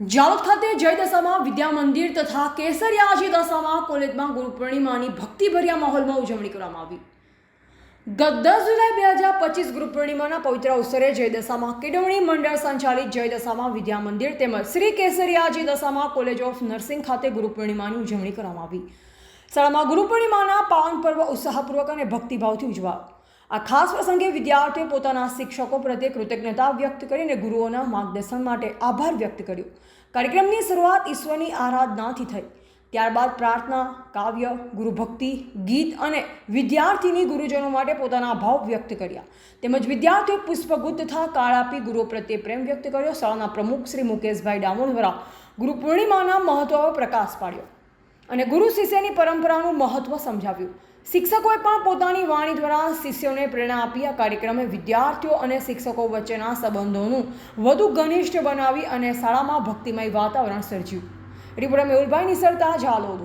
જાલોદ ખાતે જય દશામાં વિદ્યા મંદિર તથા કેસરિયાજી દશામાં કોલેજમાં ગુરુ પૂર્ણિમાની ભક્તિભર્યા માહોલમાં ઉજવણી કરવામાં આવી. ગત દસ જુલાઈ બે હજાર પચીસ ગુરુ પૂર્ણિમાના પવિત્ર અવસરે જય દશામાં કેળવણી મંડળ સંચાલિત જય દશામાં વિદ્યા મંદિર તેમજ શ્રી કેસરિયાજી દશામાં કોલેજ ઓફ નર્સિંગ ખાતે ગુરુ પૂર્ણિમાની ઉજવણી કરવામાં આવી. શાળામાં ગુરુ પૂર્ણિમાના પાવન પર્વ ઉત્સાહપૂર્વક અને ભક્તિભાવથી ઉજવાયો. આ ખાસ પ્રસંગે વિદ્યાર્થીઓ પોતાના શિક્ષકો પ્રત્યે કૃતજ્ઞતા વ્યક્ત કરીને ગુરુઓના માર્ગદર્શન માટે આભાર વ્યક્ત કર્યો. કાર્યક્રમની શરૂઆત ઈશ્વરની આરાધનાથી થઈ. ત્યારબાદ પ્રાર્થના, કાવ્ય, ગુરુભક્તિ, ગીત અને વિદ્યાર્થીની ગુરુજનો માટે પોતાના ભાવ વ્યક્ત કર્યા. તેમજ વિદ્યાર્થીઓ પુષ્પગુચ્છ તથા કાળ આપી ગુરુઓ પ્રત્યે પ્રેમ વ્યક્ત કર્યો. શાળાના પ્રમુખ શ્રી મુકેશભાઈ ડામોર દ્વારા ગુરુ પૂર્ણિમાના મહત્વ પ્રકાશ પાડ્યો. અને ગુરુ શિષ્યની પરંપરાનું મહત્વ સમજાવ્યું. શિક્ષકોએ પણ પોતાની વાણી દ્વારા શિષ્યોને પ્રેરણા આપી આ કાર્યક્રમે વિદ્યાર્થીઓ અને શિક્ષકો વચ્ચેના સંબંધોનું વધુ ઘનિષ્ઠ બનાવી અને શાળામાં ભક્તિમય વાતાવરણ સર્જ્યું. રિપોર્ટર મેહુલભાઈ નિસરતા જાલોદ